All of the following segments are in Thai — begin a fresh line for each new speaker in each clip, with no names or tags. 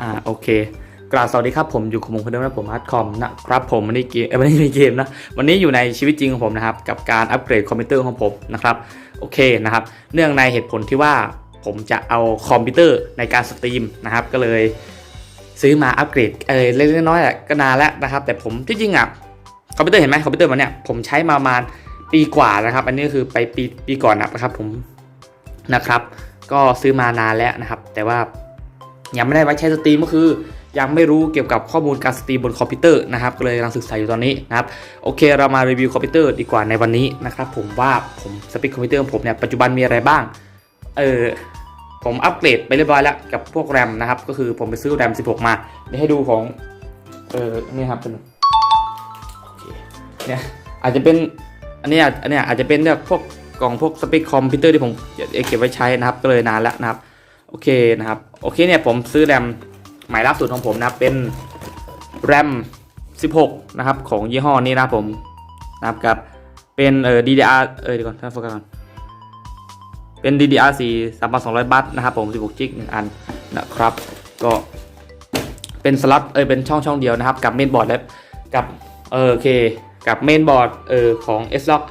อ่าโอเคกราบสวัสดีครับผมอยู่กับผมคนเดิมนะผมฮัทคอมนะครับผมวันนี้เกมเอ้ยวันนี้มีเกมนะวันนี้อยู่ในชีวิตจริงของผมนะครับกับการอัปเกรดคอมพิวเตอร์ของผมนะครับโอเคนะครับเนื่องในเหตุผลที่ว่าผมจะเอาคอมพิวเตอร์ในการสตรีมนะครับก็เลยซื้อมาอัปเกรดเออเล็กๆน้อยๆแหละก็นานแล้วนะครับแต่ผมที่จริงอะคอมพิวเตอร์เห็นไหมคอมพิวเตอร์มันเนี่ยผมใช้มาประมาณปีกว่านะครับ อันนี้คือไปปีปีก่อนนะครับผมนะครับ ก็ซื้อมานานแล้วนะครับ แต่ว่า ยังไม่ได้ไว้ใช้สตรีมก็คือ ยังไม่รู้เกี่ยวกับข้อมูลการสตรีมบนคอมพิวเตอร์นะครับก็เลยกำลังศึกษาอยู่ตอนนี้นะครับโอเคเรามารีวิวคอมพิวเตอร์ดีกว่าในวันนี้นะครับผมว่าผมสเปคคอมพิวเตอร์ของผมเนี่ยปัจจุบันมีอะไรบ้างเออผมอัปเกรดไปเรียบร้อยแล้วกับพวกแรมนะครับก็คือผมไปซื้อแรม 16 มาเดี๋ยวให้ดูของเออนี่ครับเป็นอเนี่ยอาจจะเป็นอันนี้อันนี้อาจจะเป็นเนี่ยพวกกล่องพวกสเปคคอมพิวเตอร์ที่ผมเก็บไว้ใช้นะครับก็เลยนานแล้วนะครับ โอเคนะครับ โอเคเนี่ยผมซื้อแรมใหม่ล่าสุดของผมนะเป็นแรม 16 นะครับ ของยี่ห้อนี้นะผมนะครับกับเป็นเอ่อ DDR เออเดี๋ยวก่อนท่านโฟกัสก่อนเป็น DDR4 3200 บัตนะครับผม 16จิกหนึ่งอันนะครับ ก็เป็นสล็อตเออเป็นช่องช่องเดียวนะครับ กับเมนบอร์ดและกับเออโอเค กับเมนบอร์ดเออของ s l o c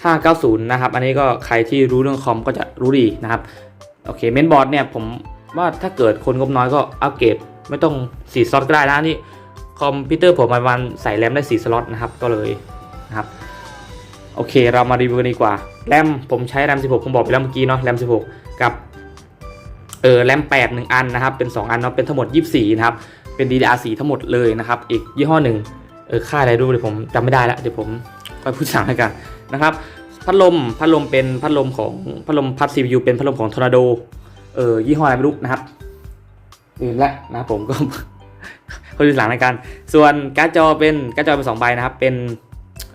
590 นะครับ อันนี้ก็ใครที่รู้เรื่องคอมก็จะรู้ดีนะครับ โอเคเมนบอร์ดเนี่ยผมว่าถ้าเกิดคนงบน้อยก็อัปเกรดไม่ต้อง4สล็อตก็ได้นะนี่คอมพิวเตอร์ผมประมาณใส่แรมได้4สล็อตนะครับก็เลยนะครับโอเค เรามารีวิวกันดีกว่าแรมผมใช้แรม 16 ผมบอกไปแล้วเมื่อกี้เนาะแรม 16 กับเออแรม 8 1 อันนะครับ เป็น 2 อันเนาะเป็นทั้งหมด 24 นะครับ เป็น DDR4 ทั้งหมดเลยนะครับ อีกยี่ห้อหนึ่งเออค่าอะไรดูเดี๋ยวผมจำไม่ได้ล้วเดี๋ยวผมค่อยพูดสั่งให้กันนะครับ พัดลมพัดลมเป็นพัดลมของพัดลมพัด CPU เป็นพัดลมของทอร์นาโดเออยี่ห้ออะไรไม่รู้นะครับอื่นละนะผมก็คนดูหลังในการ ส่วนการ์ดจอเป็นการ์ดจอเป็นสองใบนะครับ เป็น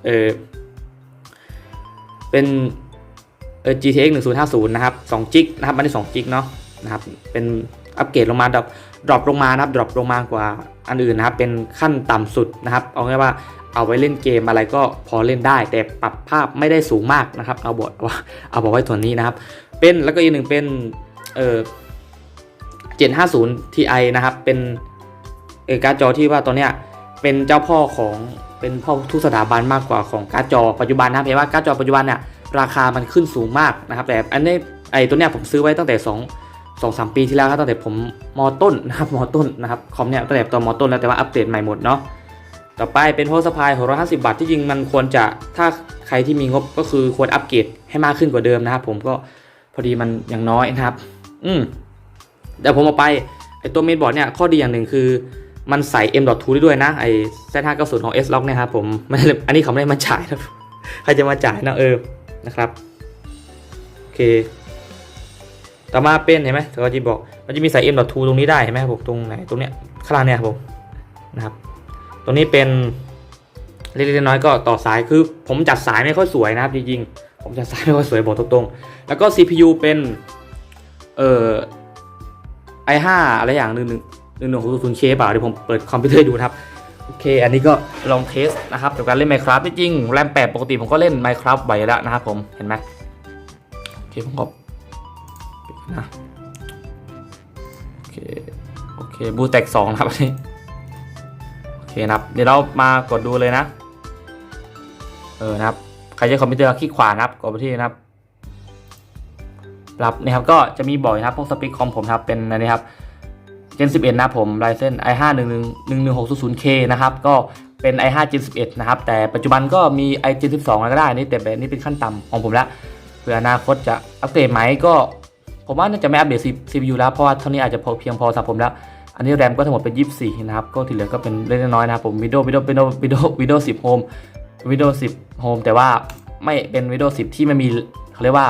เออเป็นเออ GTX 1050 นะครับ2จิกนะครับอันนี้2จิกเนาะนะครับเป็นอัปเกรดลงมาดรอปดรอปลงมานะครับดรอปลงมากว่าอันอื่นนะครับเป็นขั้นต่ำสุดนะครับเอาง่ายว่า เอาไว้เล่นเกมอะไรก็พอเล่นได้ แต่ปรับภาพไม่ได้สูงมากนะครับ เอาบทว่าเอาบอกไว้ส่วนนี้นะครับ เป็นแล้วก็อีกหนึ่งเป็นเออ750 Ti นะครับเป็นเอการ์ดจอที่ว่าตัวเนี้ยเป็นเจ้าพ่อของเป็นพ่อทุกสถาบันมากกว่าของการ์ดจอปัจจุบันนะครับเห็นว่าการ์ดจอปัจจุบันเนี่ยราคามันขึ้นสูงมากนะครับ แต่อันนี้ไอตัวเนี้ยผมซื้อไว้ตั้งแต่2สองสามปีที่แล้วครับตั้งแต่ผมมอต้นนะครับมอต้นนะครับคอมเนี่ยตั้งแต่ตอนมอต้นแล้วแต่ว่าอัปเดตใหม่หมดเนาะ ต่อไปเป็นโพสพาย650 บาทที่จริงมันควรจะถ้าใครที่มีงบก็คือควรอัปเกรดให้มากขึ้นกว่าเดิมนะครับผมก็พอดีมันยังน้อยนะครับ อืมแต่ผมเอาไปไอตัวเมนบอร์ดเนี่ยข้อดีอย่างหนึ่งคือ มันใส่ M.2 ได้ด้วยนะไอ Z590 ของ S Lock เนี่ยครับผมไม่ได้อันนี้เขาไม่ได้มาจ่ายนะใครจะมาจ่ายนะเออนะครับโอเค ต่อมาเป็นเห็นไหมเขาจะบอก มันจะมีใส่ M.2 ตรงนี้ได้เห็นไหมครับผมตรงไหนตรงเนี้ยข้างล่างเนี่ยครับผมนะครับ ตรงนี้เป็นเล็กๆน้อยๆก็ต่อสายคือผมจัดสายไม่ค่อยสวยนะครับจริงๆผมจัดสายไม่ค่อยสวยบอกตรงๆแล้วก็ CPU เป็นเอ่อ i5 อะไรอย่างหนึ่งหนึ่งหนึ่งหนึ่งหกศูนย์เคเปล่าเดี๋ยวผมเปิดคอมพิวเตอร์ดูนะครับโอเค อันนี้ก็ลองเทสนะครับกับการเล่น Minecraft จริงแรม8ปดปกติผมก็เล่น Minecraft บ่อยอยู่แล้วนะครับผมเห็นไหมโอเคผมก็นะโอเคโอเคบูแตกสองนะครับอันนี้ เคนะครับเดี๋ยวเรามากดดูเลยนะ เออนะครับใครใช้คอมพิวเตอร์คลิกขวานะครับกดไปที่นะครับรับนะครับก็จะมีบ่อกนะครับพวกสปีกคอมผมนะครับเป็นอันนี้ครับ Gen 11 นะผม Ryzen i5 11600K นะครับก็เป็น i5 Gen 11 นะครับ แต่ปัจจุบันก็มี i Gen 12อะไรก็ได้นี่แต่แบบนี้เป็นขั้นต่ำของผมแล้วเผื่ออนาคตจะอัปเกรดไหมก็ ผมว่าน่าจะไม่อัปเดต CPU แล้วเพราะว่าเท่านี้อาจจะพอเพียงพอสำหรับผมแล้ว อันนี้แรมก็ทั้งหมดเป็น 24 นะครับ ก็ที่เหลือก็เป็นเล็กน้อยนะครับผม Windows Windows Windows Windows Windows 10 Home Windows 10 Home แต่ว่าไม่เป็น Windows 10 ที่ไม่มีเขาเรียกว่า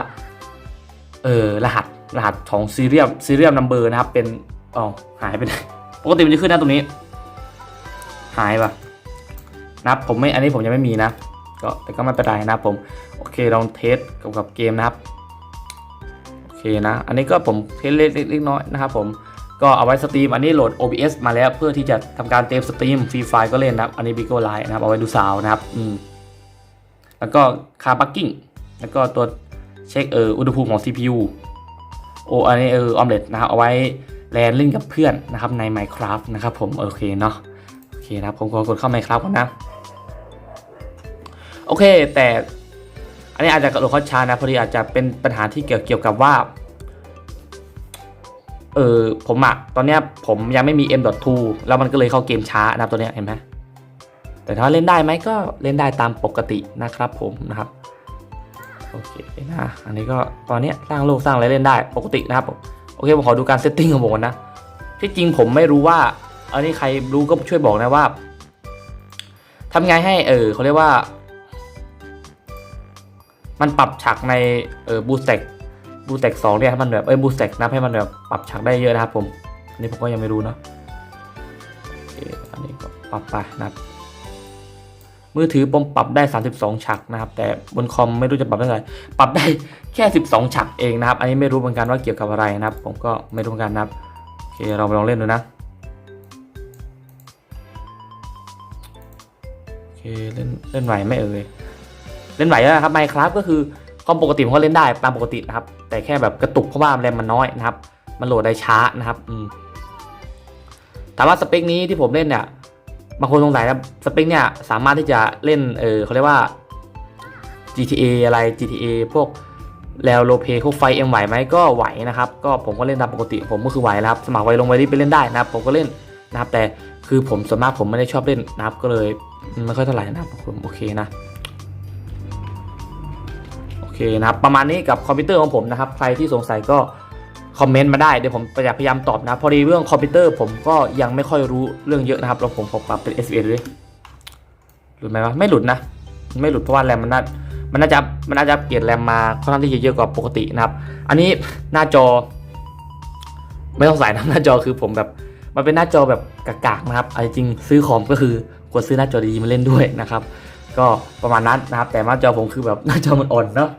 เออรหัสรหัสของซีเรียมซีเรียมนัมเบอร์นะครับ เป็นอ๋อหายไปไหนปกติมันจะขึ้นนะตรงนี้ หายปะนะครับผมไม่อันนี้ผมยังไม่มีนะ ก็แต่ก็ไม่เป็นไรนะครับผม โอเคลองเทสกับกับเกมนะครับ โอเคนะ อันนี้ก็ผมเทสเล็กๆน้อยๆนะครับผม ก็เอาไว้สตรีมอันนี้โหลด OBS มาแล้วเพื่อที่จะทำการเตรียมสตรีมฟรีไฟก็เล่นนะครับอันนี้ Bigo Live นะครับเอาไว้ดูสาวนะครับอืมแล้วก็คาร์บักกิ้งแล้วก็ตัวเช็คเอออุณหภูมิของ CPU โออันนี้เออออมเล็ตนะครับเอาไว้แลนเล่นกับเพื่อนนะครับใน Minecraft นะครับผมโอเคเนาะโอเคนะครับผมขอกดเข้า Minecraft ก่อนนะโอเคแต่อันนี้อาจจะกระโดดข้าช้านะพอดีอาจจะเป็นปัญหาที่เกี่ยวเกี่ยวกับว่า เออผมอะตอนเนี้ยผมยังไม่มี M.2 แล้วมันก็เลยเข้าเกมช้านะครับตัวเนี้ยเห็นไหมแต่ถ้าเล่นได้ไหมก็เล่นได้ตามปกตินะครับผมนะครับโอเคนะอันนี้ก็ตอนเนี้ยสร้างโลกสร้างอะไรเล่นได้ปกตินะครับโอเคผมขอดูการเซตติ้งของผมก่อนนะที่จริงผมไม่รู้ว่าอันนี้ใครรู้ก็ช่วยบอกนะว่าทำไงให้เออเขาเรียกว่า มันปรับฉากในเออบูสเต็ก บูสเต็กสองเนี่ยให้มันแบบเออบูสเต็กนะให้มันแบบปรับฉากได้เยอะนะครับผมอันนี้ผมก็ยังไม่รู้เนาะอันนี้ก็ปรับไปนะครับมือถือผมปรับได้ 32ฉากนะครับ แต่บนคอมไม่รู้จะปรับได้เท่าไหร่ปรับได้แค่ 12ฉากเองนะครับ อันนี้ไม่รู้เหมือนกันว่าเกี่ยวกับอะไรนะครับ ผมก็ไม่รู้เหมือนกันนะครับโอเคเราไปลองเล่นดูนะโอเคเล่นเล่นไหวไหม่เอ่ยเล่นไหวแล้วนะครับไมครับก็คือ คอมปกติผมก็เล่นได้ตามปกตินะครับ แต่แค่แบบกระตุกเพราะว่าแรมมันน้อยนะครับ มันโหลดได้ช้านะครับอืถามว่าสเปคนี้ที่ผมเล่นเนี่ยบางคนสงสัยนะสเปคเนี่ยสามารถที่จะเล่นเออเขาเรียกว่า GTA อะไร GTA พวกแล้วโลเพพวกไฟเอ็มไหวไหมก็ไหวนะครับ ก็ผมก็เล่นตามปกติ ผมก็คือไหวแล้วครับสมัครไว้ลงไวรีไปเล่นได้นะครับ ผมก็เล่นนะครับ แต่คือผมส่วนมากผมไม่ได้ชอบเล่นนะครับ ก็เลยไม่ค่อยเท่าไหร่นะครับผมโอเคนะ นะครับ ประมาณนี้กับคอมพิวเตอร์ของผมนะครับ ใครที่สงสัยก็คอมเมนต์มาได้ เดี๋ยวผมจะพยายามตอบนะ พอดีเรื่องคอมพิวเตอร์ผมก็ยังไม่ค่อยรู้เรื่องเยอะนะครับเราผมขอปรับเป็น S 1เลยหลุดไหมวะไม่หลุดนะ ไม่หลุดเพราะว่าแรมมันน่ามันน่าจะมันน่าจะเปลี่ยนแรมมาค่อนข้างที่จะเยอะกว่าปกตินะครับ อันนี้หน้าจอ ไม่ต้องใส่นะหน้าจอคือผมแบบ มันเป็นหน้าจอแบบกากๆนะครับอาจริงซื้อคอมก็คือกดซื้อหน้าจอดีๆมาเล่นด้วยนะครับ ก็ประมาณนั้นนะครับ แต่หน้าจอผมคือแบบหน้าจอมันอ่อนเนาะ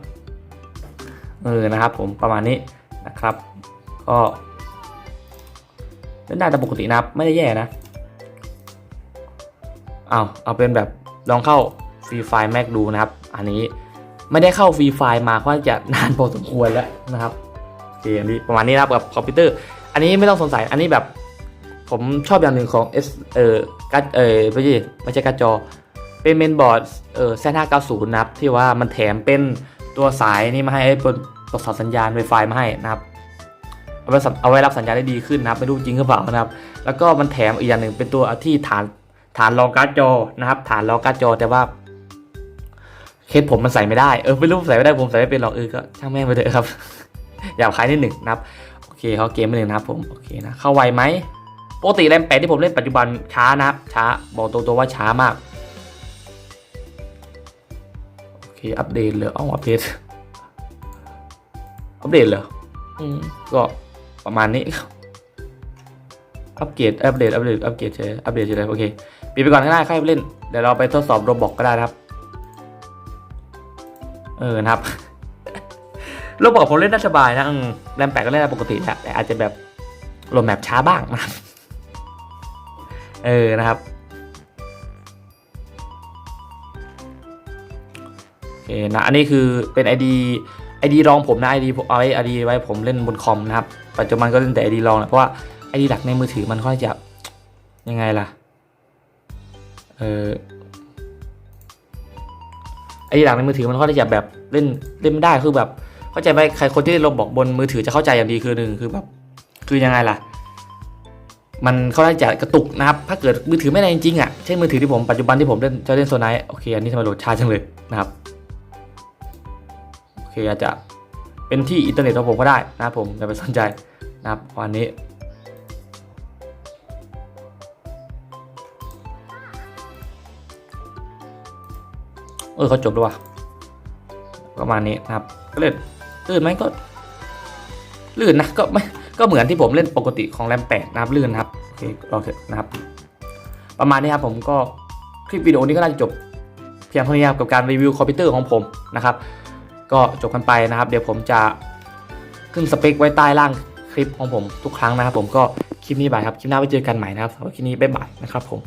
เออนะครับ ผมประมาณนี้นะครับ ก็เล่นได้แตามปกตินะครับไม่ได้แย่นะเอาเอาเป็นแบบลองเข้าฟรีไฟล์แม็กดูนะครับ อันนี้ไม่ได้เข้าฟรีไฟล์มาเพราะจะนานพอสมควรแล้วนะครับโอเคอันนี้ประมาณนี้นะครับกับคอมพิวเตอร์ อันนี้ไม่ต้องสงสัยอันนี้แบบผมชอบอย่างหนึ่งของ S เอ่อการ์ดเอ่อไม่ใช่ไม่ใช่การ์ดจอ เป็นเมนบอร์ดเอ่อ Z590 นะครับที่ว่ามันแถมเป็นตัวสายนี่มาให้ไอ้ตั วตัวสอดสัญญาณ Wi-Fi มาให้นะครับเอาไว้เอาไว้รับสัญญาณได้ดีขึ้นนะครับไม่รู้จริงหรือเปล่านะครับ แล้วก็มันแถมอีกอย่างหนึ่งเป็นตัวที่ฐานฐานรองการ์ดจอนะครับ ฐานรองการ์ดจอแต่ว่าเคสผมมันใส่ไม่ได้เออไม่รู้ใส่ไม่ได้ผมใส่ไม่เป็นหรอกเออก็ช่างแม่งไปเถอะครับอย่าขายนิดหนึ่งนะครับโอเคเขาเกมไปหนึ่งนะครับผมโอเคนะเข้าไวไหมปกติแรมแปดที่ผมเล่นปัจจุบันช้านะครับช้าบอกตรงๆว่าช้ามากโอเคอัปเดตเลยอ้าวอัปเดต อัปเดตเหรออืมก็ประมาณนี้อัปเกรดอัปเดตอัปเดตอัปเกรดเฉยอัปเดตเฉยโอเคปิดไปก่อนข้างหน้าใครไปเล่นเดี๋ยวเราไปทดสอบโรบอกก็ได้นะครับ เออนะครับโรบอกผมเล่นได้สบายนะอืมแรมแปดก็เล่นได้ปกติแหละแต่อาจจะแบบโหลดแมปช้าบ้างนะครับเออนะครับโอเคนะอันนี้คือเป็น ID ID รองผมนะ ID ผมเอาไว้ ID ไว้ผมเล่นบนคอมนะครับปัจจุบันก็เล่นแต่ ID รองนะเพราะว่า ID หลักในมือถือมันค่อนข้างจะยังไงล่ะเออ ID หลักในมือถือมันค่อนข้างจะแบบเล่นเล่นไม่ได้คือแบบเข้าใจไหมใครคนที่เล่นโรบอกบนมือถือจะเข้าใจอย่างดีคือหนึ่งคือแบบคือยังไงล่ะ มันค่อนข้างจะกระตุกนะครับ ถ้าเกิดมือถือไม่ได้จริงๆอะเช่นมือถือที่ผมปัจจุบันที่ผมเล่นจะเล่นโซนไนโอเคอันนี้ทำไมโหลดช้าจังเลยนะครับ เคอาจจะเป็นที่อินเทอร์เน็ตของผมก็ได้นะครับผมอย่าไปสนใจนะครับวันนี้เออเขาจบด้วยว่ะประมาณนี้นะครับ ก็เล่นลื่นไหมก็ลื่นนะก็ไม่ก็เหมือนที่ผมเล่นปกติของแรมแปดนะครับลื่นนะครับโอเครอเถอะนะครับ ประมาณนี้ครับผมก็คลิปวิดีโอนี้ก็น่าจะจบ เพียงเท่านี้ครับกับการรีวิวคอมพิวเตอร์ของผมนะครับ ก็จบกันไปนะครับ เดี๋ยวผมจะขึ้นสเปคไว้ใต้ล่างคลิปของผมทุกครั้งนะครับ ผมก็คลิปนี้บายครับ คลิปหน้าไว้เจอกันใหม่นะครับสำหรับคลิปนี้บ๊ายบายนะครับผม